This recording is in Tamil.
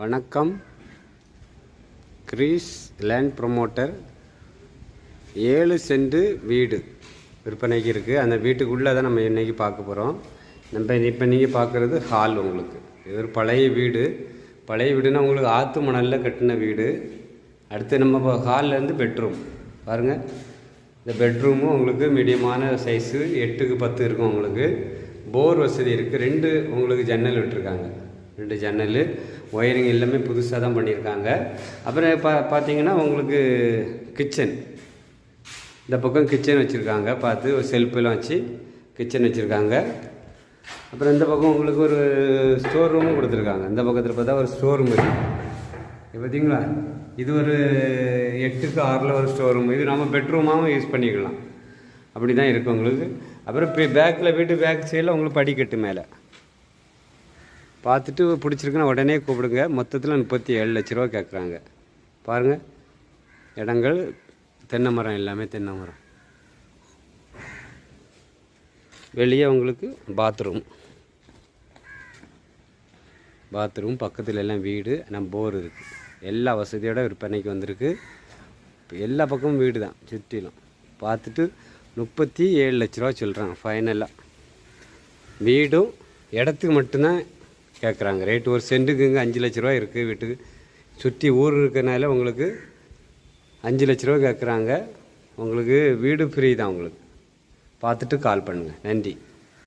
வணக்கம். Greece land promoter. ஏழு சென்ட்டு வீடு விற்பனைக்கு இருக்குது அந்த வீட்டுக்குள்ளே தான் நம்ம இன்றைக்கி பார்க்க போகிறோம். நம்ம இப்போ நீங்கள் பார்க்குறது ஹால் உங்களுக்கு. இது ஒரு பழைய வீடு. பழைய வீடுனா உங்களுக்கு ஆற்று மணலில் கட்டின வீடு. அடுத்து நம்ம ஹால்லேருந்து பெட்ரூம். பாருங்கள் இந்த பெட்ரூமும் உங்களுக்கு மீடியமான சைஸு எட்டுக்கு பத்து இருக்கும் உங்களுக்கு. போர் வசதி இருக்குது ரெண்டு உங்களுக்கு ஜன்னல் விட்டுருக்காங்க. ரெண்டு ஜன்னல் ஒயரிங் எல்லாமே புதுசாக தான் பண்ணியிருக்காங்க. அப்புறம் பா பார்த்தீங்கன்னா உங்களுக்கு கிச்சன் இந்த பக்கம் கிச்சன் வச்சுருக்காங்க. பார்த்து ஒரு செல்ஃபெல்லாம் வச்சு கிச்சன் வச்சுருக்காங்க. அப்புறம் இந்த பக்கம் உங்களுக்கு ஒரு ஸ்டோர் ரூமும் கொடுத்துருக்காங்க. இந்த பக்கத்தில் பார்த்தா ஒரு ஸ்டோர் ரூம் இருக்குது பார்த்தீங்களா இது ஒரு எட்டுக்கு ஆறில் ஒரு ஸ்டோர் ரூம் இது நம்ம பெட்ரூமாகவும் யூஸ் பண்ணிக்கலாம். அப்படி தான் இருக்கும் உங்களுக்கு. அப்புறம் பே பேக்கில் வீட்டு பேக் சைடில் உங்களுக்கு படிக்கட்டு மேலே. பார்த்துட்டு பிடிச்சிருக்குன்னா உடனே கூப்பிடுங்க. மொத்தத்தில் முப்பத்தி ஏழு லட்ச ரூபா கேட்குறாங்க. பாருங்கள் இடங்கள் தென்னை மரம் எல்லாமே தென்னை மரம். வெளியே உங்களுக்கு பாத்ரூம் பாத்ரூம் பக்கத்தில் எல்லாம் வீடு நம்ம போர் இருக்குது எல்லா வசதியோட விற்பனைக்கு வந்திருக்கு. எல்லா பக்கமும் வீடு தான் சுற்றிலும். பார்த்துட்டு முப்பத்தி ஏழு லட்ச ரூபா சொல்கிறாங்க ஃபைனலாக வீடும் இடத்துக்கு மட்டும்தான் கேட்குறாங்க ரேட்டு ஒரு சென்ட்டுக்கு இங்கே அஞ்சு லட்ச ரூபா இருக்குது வீட்டுக்கு. சுற்றி ஊர் இருக்கனால உங்களுக்கு அஞ்சு லட்ச ரூபா கேட்குறாங்க உங்களுக்கு வீடு ஃப்ரீ தான் உங்களுக்கு. பார்த்துட்டு கால் பண்ணுங்கள் நன்றி.